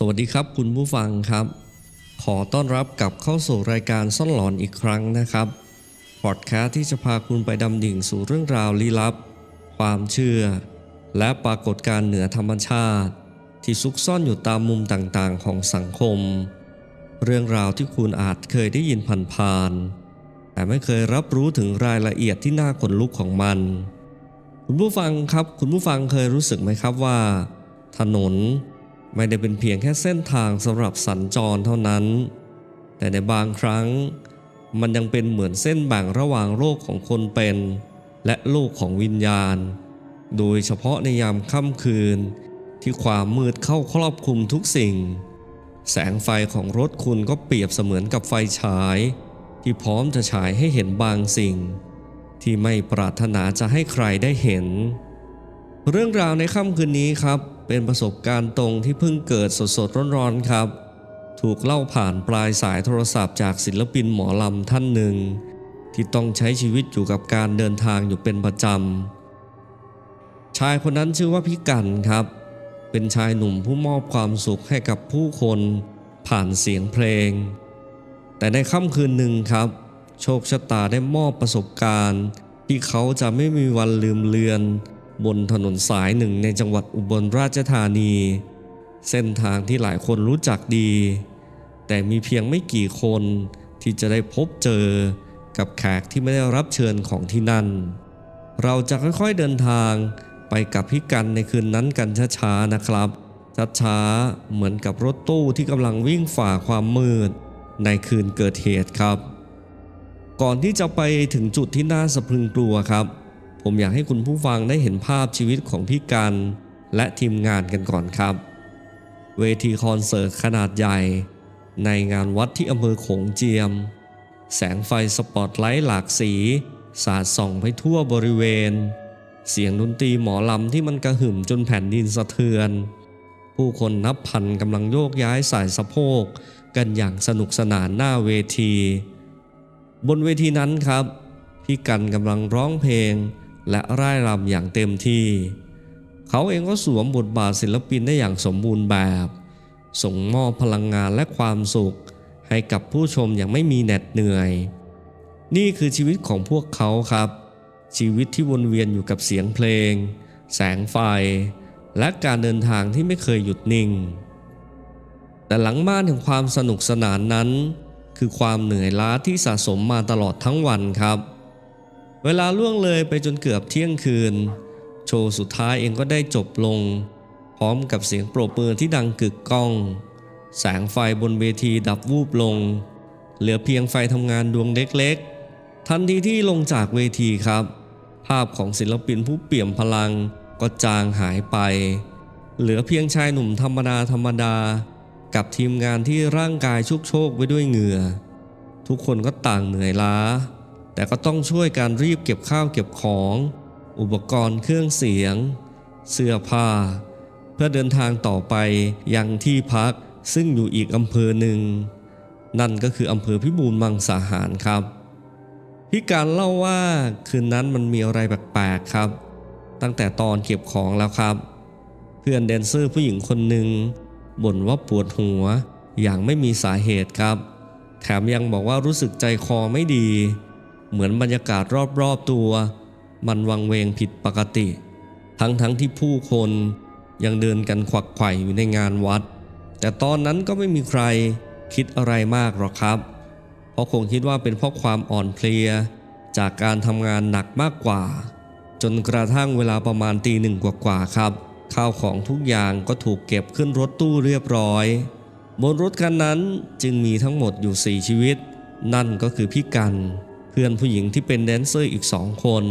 สวัสดีครับคุณผู้ฟังครับ ขอต้อนรับกลับเข้าสู่รายการซ่อนหลอนอีกครั้งนะครับพอดแคสต์ที่จะพาคุณไปดำดิ่งสู่เรื่องราวลี้ลับ ความเชื่อ และปรากฏการณ์เหนือธรรมชาติ ที่ซุกซ่อนอยู่ตามมุมต่างๆ ของสังคม เรื่องราวที่คุณอาจเคยได้ยินผ่านๆแต่ไม่เคยรับรู้ถึงรายละเอียดที่น่าขนลุกของมัน คุณผู้ฟังครับ คุณผู้ฟังเคยรู้สึกไหมครับว่า ถนน ไม่ได้เป็นเพียงแค่เส้นทางสำหรับสัญจรเท่านั้น แต่ในบางครั้ง มันยังเป็นเหมือนเส้นแบ่งระหว่างโลกของคนเป็น และโลกของวิญญาณ โดยเฉพาะในยามค่ำคืน ที่ความมืดเข้าครอบคลุมทุกสิ่ง แสงไฟของรถคุณก็เปรียบเสมือนกับไฟฉาย ที่พร้อมจะฉายให้เห็นบางสิ่ง ที่ไม่ปรารถนาจะให้ใครได้เห็น เรื่องราวในค่ำคืนนี้ครับ เป็นประสบการณ์ตรงที่เพิ่งเกิดสดๆร้อนๆครับ ถูกเล่าผ่านปลายสายโทรศัพท์จากศิลปินหมอลำท่านหนึ่ง ที่ต้องใช้ชีวิตอยู่กับการเดินทางอยู่เป็นประจำชายคนนั้นชื่อว่าพี่กันครับ เป็นชายหนุ่มผู้มอบความสุขให้กับผู้คนผ่านเสียงเพลง แต่ในค่ำคืนหนึ่งครับ โชคชะตาได้มอบประสบการณ์ ที่เขาจะไม่มีวันลืมเลือน บนถนนสายหนึ่งในจังหวัดอุบลราชธานี เส้นทางที่หลายคนรู้จักดี แต่มีเพียงไม่กี่คนที่จะได้พบเจอกับแขกที่ไม่ได้รับเชิญของที่นั่น เราจะค่อยๆเดินทางไปกับพี่กันในคืนนั้นกันช้าๆนะครับช้าๆเหมือนกับรถตู้ที่กำลังวิ่งฝ่าความมืด ในคืนเกิดเหตุครับ ก่อนที่จะไปถึงจุดที่น่าสะพรึงกลัวครับ ผมอยากให้คุณผู้ฟังได้เห็นภาพชีวิตของพี่กัน และทีมงานกันก่อนครับ เวทีคอนเสิร์ตขนาดใหญ่ ในงานวัดที่อำเภอโขงเจียม แสงไฟสปอตไลท์หลากสี สาดส่องไปทั่วบริเวณ เสียงดนตรีหมอลำที่มันกระหึ่มจนแผ่นดินสะเทือน ผู้คนนับพันกำลังโยกย้ายสายสะโพก กันอย่างสนุกสนานหน้าเวที บนเวทีนั้นครับ พี่กันกำลังร้องเพลง และร่ายรำอย่างเต็มที่ เขาเองก็สวมบทบาทศิลปินได้อย่างสมบูรณ์แบบ ส่งมอบพลังงานและความสุข ให้กับผู้ชมอย่างไม่มีเหน็ดเหนื่อย นี่คือชีวิตของพวกเขาครับ ชีวิตที่วนเวียนอยู่กับเสียงเพลง แสงไฟ และการเดินทางที่ไม่เคยหยุดนิ่ง แต่หลังม่านแห่งความสนุกสนานนั้น คือความเหนื่อยล้าที่สะสมมาตลอดทั้งวันครับ เวลาล่วงเลยไปจนเกือบเที่ยงคืน โชว์สุดท้ายเองก็ได้จบลง พร้อมกับเสียงโปรบมือที่ดังกึกก้อง แสงไฟบนเวทีดับวูบลง เหลือเพียงไฟทำงานดวงเล็กๆ ทันทีที่ลงจากเวทีครับ ภาพของศิลปินผู้เปี่ยมพลังก็จางหายไป เหลือเพียงชายหนุ่มธรรมดาธรรมดา กับทีมงานที่ร่างกายชุกโชกไปด้วยเหงื่อ ทุกคนก็ต่างเหนื่อยล้า แต่ก็ต้องช่วยการรีบเก็บข้าวเก็บของ อุปกรณ์เครื่องเสียง เสื้อผ้า เพื่อเดินทางต่อไปยังที่พักซึ่งอยู่อีกอำเภอหนึ่ง นั่นก็คืออำเภอพิบูลมังสาหารครับพี่การเล่าว่าคืนนั้นมันมีอะไรแปลกๆครับ ตั้งแต่ตอนเก็บของแล้วครับ เพื่อนแดนเซอร์ผู้หญิงคนหนึ่งบ่นว่าปวดหัวอย่างไม่มีสาเหตุครับ แถมยังบอกว่ารู้สึกใจคอไม่ดี เหมือนบรรยากาศรอบๆตัว มันวังเวงผิดปกติ ทั้งๆทที่ผู้คนยังเดินกันขวักไขว่อยู่ในงานวัด แต่ตอนนั้นก็ไม่มีใครคิดอะไรมากหรอกครับ เพราะคงคิดว่าเป็นเพราะความอ่อนเพลียจากการทำงานหนักมากกว่า จนกระทั่งเวลาประมาณตีหนึ่งกว่าๆครับ ข้าวของทุกอย่างก็ถูกเก็บขึ้นรถตู้เรียบร้อย บนรถคันนั้นจึงมีทั้งหมดอยู่4ชีวิต นั่นก็คือพี่กัน พื่อนผู้หญิงที่เป็นแดนเซอร์อีกสองคน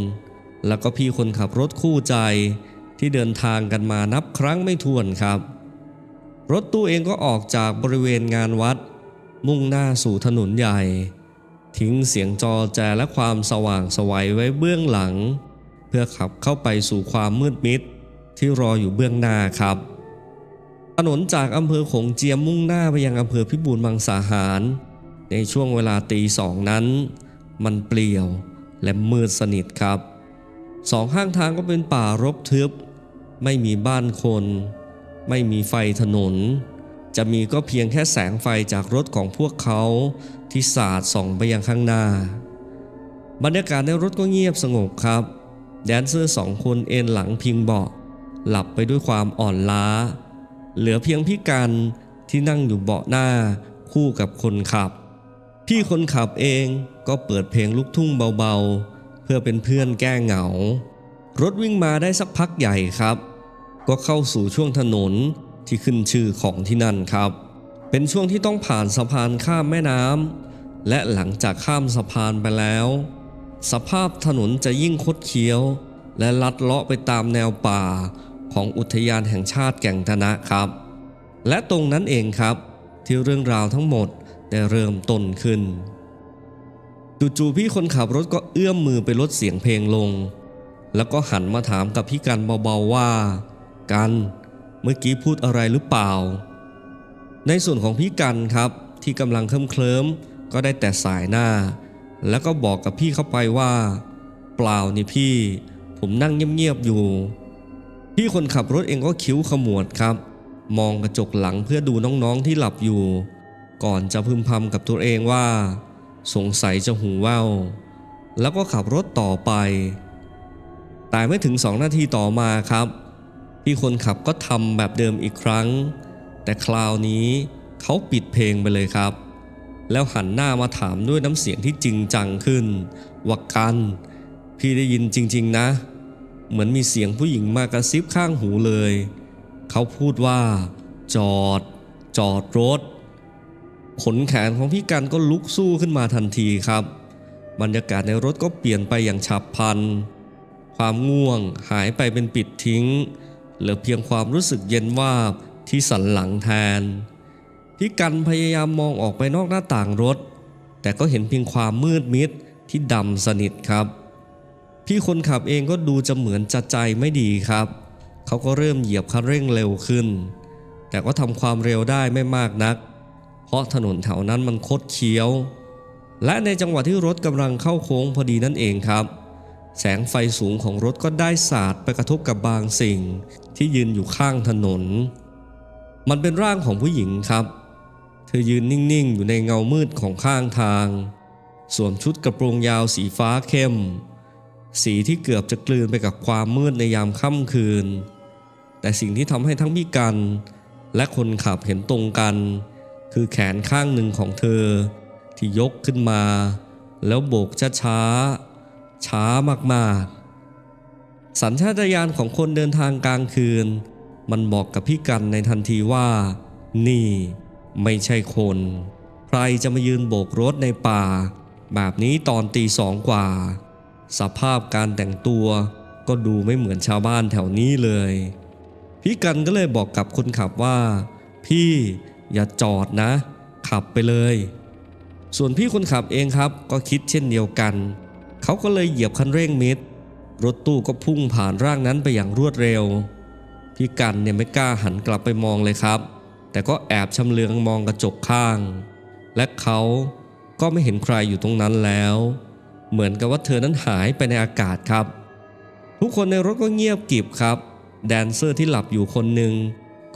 แล้วก็พี่คนขับรถคู่ใจที่เดินทางกันมานับครั้งไม่ถ้วนครับ รถตู้เองก็ออกจากบริเวณงานวัด มุ่งหน้าสู่ถนนใหญ่ ทิ้งเสียงจอแจและความสว่างสวัยไว้เบื้องหลัง เพื่อขับเข้าไปสู่ความมืดมิดที่รออยู่เบื้องหน้าครับ ถนนจากอำเภอขงเจียมมุ่งหน้าไปยังอำเภอพิบูลมังสาหาร ในช่วงเวลาตีสองนั้น มันเปลี่ยวและมืดสนิทครับ สองข้างทางก็เป็นป่ารกทึบ ไม่มีบ้านคน ไม่มีไฟถนน จะมีก็เพียงแค่แสงไฟจากรถของพวกเขาที่สาดส่องไปยังข้างหน้า บรรยากาศในรถก็เงียบสงบครับ แดนเซอร์สองคนเอนหลังพิงเบาะหลับไปด้วยความอ่อนล้า เหลือเพียงพี่กันที่นั่งอยู่เบาะหน้าคู่กับคนขับ พี่คนขับเอง ก็เปิดเพลงลูกทุ่งเบาๆ เพื่อเป็นเพื่อนแก้เหงา รถวิ่งมาได้สักพักใหญ่ครับ ก็เข้าสู่ช่วงถนนที่ขึ้นชื่อของที่นั่นครับ เป็นช่วงที่ต้องผ่านสะพานข้ามแม่น้ำและหลังจากข้ามสะพานไปแล้ว สภาพถนนจะยิ่งคดเคี้ยว และลัดเลาะไปตามแนวป่าของอุทยานแห่งชาติแก่งธนะครับ และตรงนั้นเองครับที่เรื่องราวทั้งหมดได้เริ่มต้นขึ้น จู่ๆพี่คนขับรถก็เอื้อมมือไปลดเสียงเพลงลง แล้วก็หันมาถามกับพี่กันเบาๆว่า กันเมื่อกี้พูดอะไรหรือเปล่า ในส่วนของพี่กันครับที่กำลังเคลิ้มเคลิ้มๆก็ได้แต่สายหน้า แล้วก็บอกกับพี่เข้าไปว่า เปล่านี่พี่ ผมนั่งเงียบๆอยู่ พี่คนขับรถเองก็คิ้วขมวดครับ มองกระจกหลังเพื่อดูน้องๆที่หลับอยู่ ก่อนจะพึมพำกับตัวเองว่า สงสัยจะหูแว่วแล้วก็ขับรถต่อไป แต่ไม่ถึงสองนาทีต่อมาครับ พี่คนขับก็ทำแบบเดิมอีกครั้ง แต่คราวนี้เขาปิดเพลงไปเลยครับ แล้วหันหน้ามาถามด้วยน้ำเสียงที่จริงจังขึ้นว่ากัน พี่ได้ยินจริง ๆ นะ เหมือนมีเสียงผู้หญิงมากระซิบข้างหูเลย เขาพูดว่า จอด จอดรถ ขนแขนของพี่กันก็ลุกสู้ขึ้นมาทันทีครับ บรรยากาศในรถก็เปลี่ยนไปอย่างฉับพลัน ความง่วงหายไปเป็นปิดทิ้ง เหลือเพียงความรู้สึกเย็นวาบที่สันหลังแทน พี่กันพยายามมองออกไปนอกหน้าต่างรถ แต่ก็เห็นเพียงความมืดมิดที่ดำสนิทครับ พี่คนขับเองก็ดูจะเหมือนจะใจไม่ดีครับ เขาก็เริ่มเหยียบคันเร่งเร็วขึ้น แต่ก็ทำความเร็วได้ไม่มากนัก เพราะถนนแถวนั้นมันคดเคี้ยว และในจังหวะที่รถกำลังเข้าโค้งพอดีนั่นเองครับ แสงไฟสูงของรถก็ได้สาดไปกระทบกับบางสิ่ง ที่ยืนอยู่ข้างถนน มันเป็นร่างของผู้หญิงครับ เธอยืนนิ่งๆ อยู่ในเงามืดของข้างทาง สวมชุดกระโปรงยาวสีฟ้าเข้ม สีที่เกือบจะกลืนไปกับความมืดในยามค่ำคืน แต่สิ่งที่ทำให้ทั้งพี่กัน และคนขับเห็นตรงกัน คือแขนข้างหนึ่งของเธอ ที่ยกขึ้นมา แล้วโบกช้าๆช้ามากๆ สัญชาตญาณของคนเดินทางกลางคืน มันบอกกับพี่กันในทันทีว่า นี่ไม่ใช่คน ใครจะมายืนโบกรถในป่า แบบนี้ตอนตีสองกว่า สภาพการแต่งตัวก็ดูไม่เหมือนชาวบ้านแถวนี้เลย พี่กันก็เลยบอกกับคนขับว่า พี่ อย่าจอดนะ ขับไปเลย ส่วนพี่คนขับเองครับ ก็คิดเช่นเดียวกัน เขาก็เลยเหยียบคันเร่งมิด รถตู้ก็พุ่งผ่านร่างนั้นไปอย่างรวดเร็ว พี่กันเนี่ยไม่กล้าหันกลับไปมองเลยครับ แต่ก็แอบชำเลืองมองกระจกข้าง และเขาก็ไม่เห็นใครอยู่ตรงนั้นแล้ว เหมือนกับว่าเธอนั้นหายไปในอากาศครับ ทุกคนในรถก็เงียบกริบครับ แดนเซอร์ที่หลับอยู่คนหนึ่ง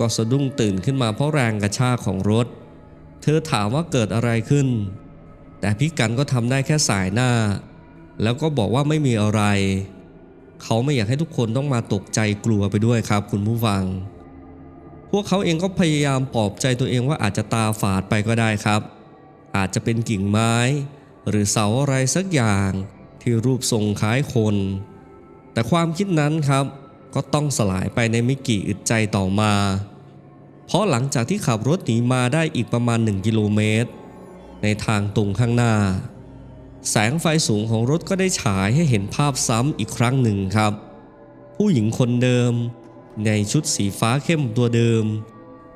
ก็สะดุ้งตื่นขึ้นมาเพราะแรงกระชากของรถ เธอถามว่าเกิดอะไรขึ้น แต่พี่กันก็ทำได้แค่สายหน้า แล้วก็บอกว่าไม่มีอะไร เขาไม่อยากให้ทุกคนต้องมาตกใจกลัวไปด้วยครับ คุณผู้ฟัง พวกเขาเองก็พยายามปลอบใจตัวเองว่าอาจจะตาฝาดไปก็ได้ครับ อาจจะเป็นกิ่งไม้ หรือเสาอะไรสักอย่างที่รูปทรงคล้ายคน แต่ความคิดนั้นครับก็ต้องสลายไปในไม่กี่อึดใจต่อมา เพราะหลังจากที่ขับรถหนีมาได้อีกประมาณ 1 กิโลเมตร ในทางตรงข้างหน้า แสงไฟสูงของรถก็ได้ฉายให้เห็นภาพซ้ำอีกครั้งหนึ่งครับ ผู้หญิงคนเดิม ในชุดสีฟ้าเข้มตัวเดิม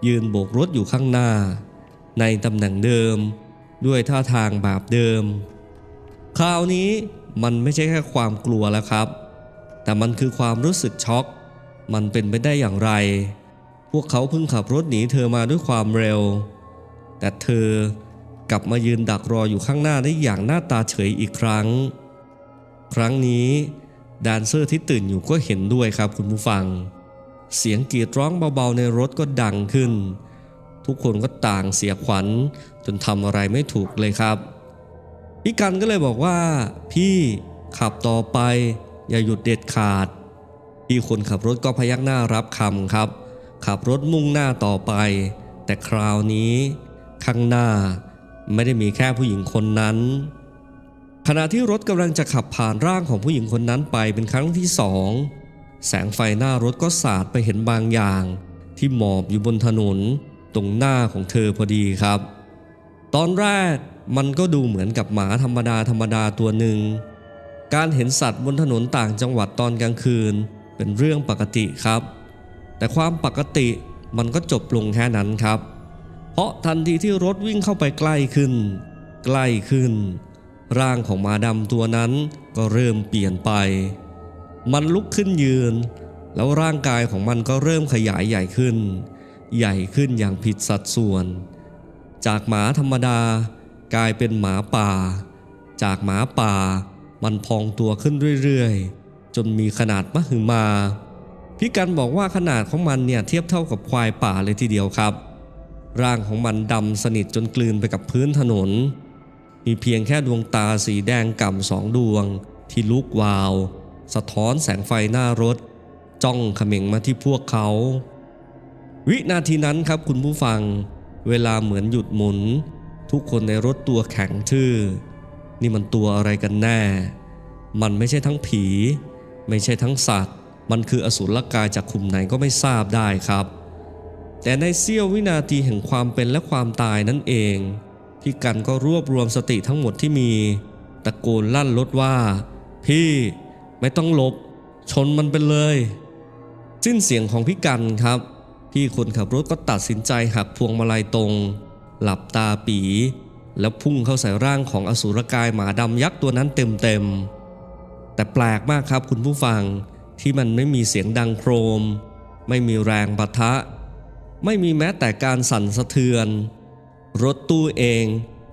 ยืนโบกรถอยู่ข้างหน้า ในตำแหน่งเดิม ด้วยท่าทางแบบเดิม คราวนี้มันไม่ใช่แค่ความกลัวแล้วครับ แต่มันคือความรู้สึกช็อก มันเป็นไปได้อย่างไร วกเขาเพิ่งขับรถหนีเธอมาด้วยความเร็ว แต่เธอกลับมายืนดักรออยู่ข้างหน้าได้อย่างหน้าตาเฉยอีกครั้ง ครั้งนี้แดนเซอร์ที่ตื่นอยู่ก็เห็นด้วยครับคุณผู้ฟัง เสียงกรีดร้องเบาๆในรถก็ดังขึ้น ทุกคนก็ต่างเสียขวัญจนทำอะไรไม่ถูกเลยครับพี่กันก็เลยบอกว่า พี่ขับต่อไป อย่าหยุดเด็ดขาด พี่คนขับรถก็พยักหน้ารับคำครับ ขับรถมุ่งหน้าต่อไป แต่คราวนี้ ข้างหน้าไม่ได้มีแค่ผู้หญิงคนนั้น ขณะที่รถกำลังจะขับผ่านร่างของผู้หญิงคนนั้นไปเป็นครั้งที่สองแสงไฟหน้ารถก็สาดไปเห็นบางอย่าง ที่หมอบอยู่บนถนนตรงหน้าของเธอพอดีครับ ตอนแรกมันก็ดูเหมือนกับหมาธรรมดาธรรมดาตัวหนึ่ง การเห็นสัตว์บนถนนต่างจังหวัดตอนกลางคืน เป็นเรื่องปกติครับ แต่ความปกติมันก็จบลงแค่นั้นครับ เพราะทันทีที่รถวิ่งเข้าไปใกล้ขึ้น ใกล้ขึ้น ร่างของมาดำตัวนั้นก็เริ่มเปลี่ยนไป มันลุกขึ้นยืน แล้วร่างกายของมันก็เริ่มขยายใหญ่ขึ้น ใหญ่ขึ้นอย่างผิดสัดส่วน จากหมาธรรมดากลายเป็นหมาป่า จากหมาป่ามันพองตัวขึ้นเรื่อยๆ จนมีขนาดมหึมา พี่กันบอกว่าขนาดของมันเนี่ยเทียบเท่ากับควายป่าเลยทีเดียวครับ ร่างของมันดำสนิทจนกลืนไปกับพื้นถนน มีเพียงแค่ดวงตาสีแดงก่ำสองดวง ที่ลุกวาว สะท้อนแสงไฟหน้ารถ จ้องเขม่งมาที่พวกเขา วินาทีนั้นครับคุณผู้ฟัง เวลาเหมือนหยุดหมุน ทุกคนในรถตัวแข็งทื่อ นี่มันตัวอะไรกันแน่ มันไม่ใช่ทั้งผี ไม่ใช่ทั้งสัตว์ มันคืออสุรกายจากขุมไหนก็ไม่ทราบได้ครับ แต่ในเสี้ยววินาทีแห่งความเป็นและความตายนั่นเองพี่กันก็รวบรวมสติทั้งหมดที่มี ตะโกนลั่นรถว่า พี่ไม่ต้องหลบ ชนมันไปเลย สิ้นเสียงของพี่กันครับ พี่คนขับรถก็ตัดสินใจหักพวงมาลัยตรง หลับตาปี แล้วพุ่งเข้าใส่ร่างของอสูรกายหมาดำยักษ์ตัวนั้นเต็มๆแต่แปลกมากครับคุณผู้ฟัง ที่มันไม่มีเสียงดังโครม ไม่มีแรงปะทะ ไม่มีแม้แต่การสั่นสะเทือน รถตู้เอง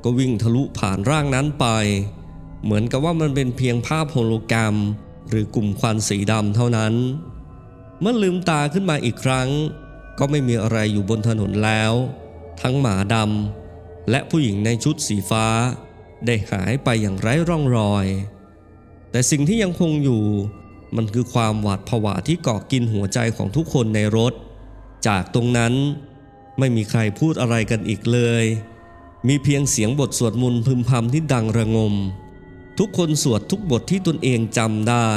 ก็วิ่งทะลุผ่านร่างนั้นไป เหมือนกับว่ามันเป็นเพียงภาพโฮโลแกรม หรือกลุ่มควันสีดำเท่านั้น เมื่อลืมตาขึ้นมาอีกครั้ง ก็ไม่มีอะไรอยู่บนถนนแล้ว ทั้งหมาดำและผู้หญิงในชุดสีฟ้า ได้หายไปอย่างไร้ร่องรอย แต่สิ่งที่ยังคงอยู่ มันคือความหวาดผวาที่เกาะกินหัวใจของทุกคนในรถ จากตรงนั้นไม่มีใครพูดอะไรกันอีกเลย มีเพียงเสียงบทสวดมนต์พึมพำที่ดังระงม ทุกคนสวดทุกบทที่ตนเองจำได้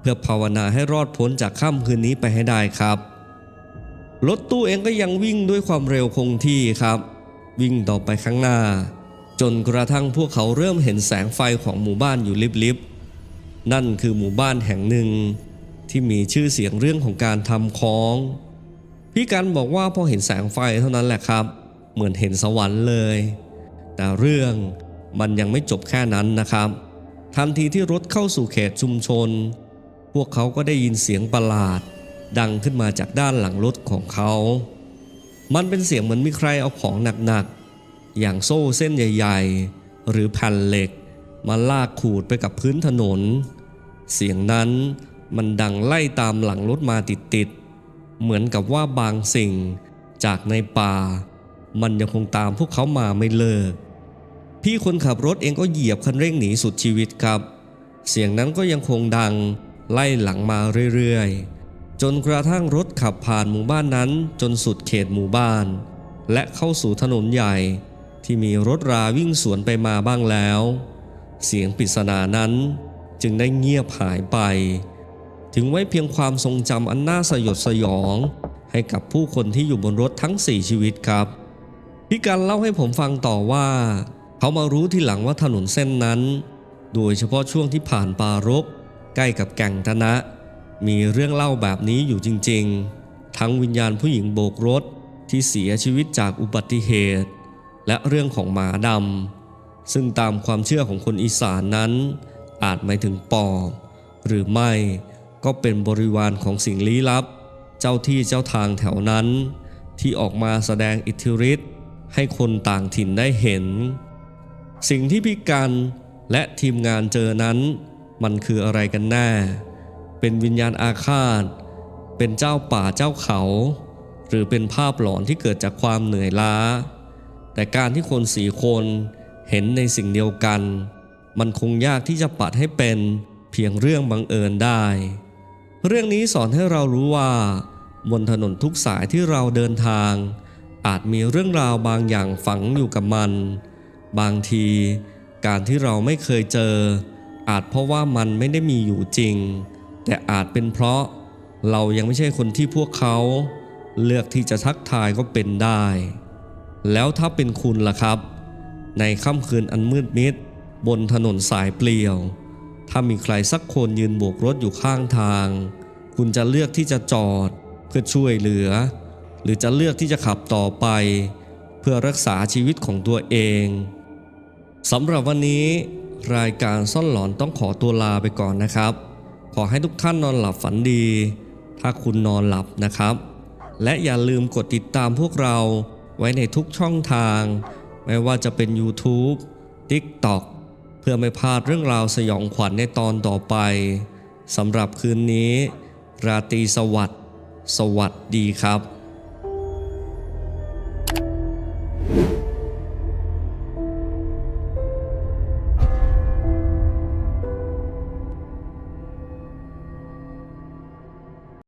เพื่อภาวนาให้รอดพ้นจากค่ำคืนนี้ไปให้ได้ครับ รถตู้เองก็ยังวิ่งด้วยความเร็วคงที่ครับ วิ่งต่อไปข้างหน้า จนกระทั่งพวกเขาเริ่มเห็นแสงไฟของหมู่บ้านอยู่ลิบๆ นั่นคือหมู่บ้านแห่งหนึ่ง ที่มีชื่อเสียงเรื่องของการทำค้อง พี่กันบอกว่าพอเห็นแสงไฟเท่านั้นแหละครับ เหมือนเห็นสวรรค์เลย แต่เรื่องมันยังไม่จบแค่นั้นนะครับ ทันทีที่รถเข้าสู่เขตชุมชน พวกเขาก็ได้ยินเสียงประหลาด ดังขึ้นมาจากด้านหลังรถของเขา มันเป็นเสียงเหมือนมีใครเอาของหนักๆ อย่างโซ่เส้นใหญ่ ๆ หรือแผ่นเหล็ก มาลากขูดไปกับพื้นถนน เสียงนั้นมันดังไล่ตามหลังรถมาติดๆ เหมือนกับว่าบางสิ่งจากในป่า มันยังคงตามพวกเขามาไม่เลิก พี่คนขับรถเองก็เหยียบคันเร่งหนีสุดชีวิตครับ เสียงนั้นก็ยังคงดังไล่หลังมาเรื่อยๆ จนกระทั่งรถขับผ่านหมู่บ้านนั้นจนสุดเขตหมู่บ้าน และเข้าสู่ถนนใหญ่ที่มีรถราวิ่งสวนไปมาบ้างแล้ว เสียงปริศนานั้นจึงได้เงียบหายไป ถึงไว้เพียงความทรงจำอันน่าสยดสยอง ให้กับผู้คนที่อยู่บนรถทั้ง4ชีวิตครับ พี่กันเล่าให้ผมฟังต่อว่า เขามารู้ทีหลังว่าถนนเส้นนั้น โดยเฉพาะช่วงที่ผ่านปารก ใกล้กับแก่งธนะ มีเรื่องเล่าแบบนี้อยู่จริง ๆ ทั้งวิญญาณผู้หญิงโบกรถที่เสียชีวิตจากอุบัติเหตุ และเรื่องของหมาดำ ซึ่งตามความเชื่อของคนอีสานนั้น อาจหมายถึงปอบหรือไม่ก็เป็นบริวารของสิ่งลี้ลับ เจ้าที่เจ้าทางแถวนั้น ที่ออกมาแสดงอิทธิฤทธิ์ให้คนต่างถิ่นได้เห็น สิ่งที่พี่กันและทีมงานเจอนั้น มันคืออะไรกันแน่ เป็นวิญญาณอาฆาต เป็นเจ้าป่าเจ้าเขา หรือเป็นภาพหลอนที่เกิดจากความเหนื่อยล้า แต่การที่คนสี่คน เห็นในสิ่งเดียวกัน มันคงยากที่จะปัดให้เป็นเพียงเรื่องบังเอิญได้ เรื่องนี้สอนให้เรารู้ว่า บนถนนทุกสายที่เราเดินทาง อาจมีเรื่องราวบางอย่างฝังอยู่กับมัน บางที การที่เราไม่เคยเจอ อาจเพราะว่ามันไม่ได้มีอยู่จริง แต่อาจเป็นเพราะเรายังไม่ใช่คนที่พวกเขา เลือกที่จะทักทายก็เป็นได้ แล้วถ้าเป็นคุณล่ะครับ ในค่ำคืนอันมืดมิด บนถนนสายเปลี่ยว ถ้ามีใครสักคนยืนโบกรถอยู่ข้างทาง คุณจะเลือกที่จะจอดเพื่อช่วยเหลือ หรือจะเลือกที่จะขับต่อไป เพื่อรักษาชีวิตของตัวเองสำหรับวันนี้รายการซ่อนหลอนต้องขอตัวลาไปก่อนนะครับ ขอให้ทุกท่านนอนหลับฝันดี ถ้าคุณนอนหลับนะครับ และอย่าลืมกดติดตามพวกเราไว้ในทุกช่องทาง ไม่ว่าจะเป็น YouTube TikTok เพื่อไม่พลาดเรื่องราวสยองขวัญในตอนต่อไปสำหรับคืนนี้ ราตรีสวัสดิ์สวัสดีครับ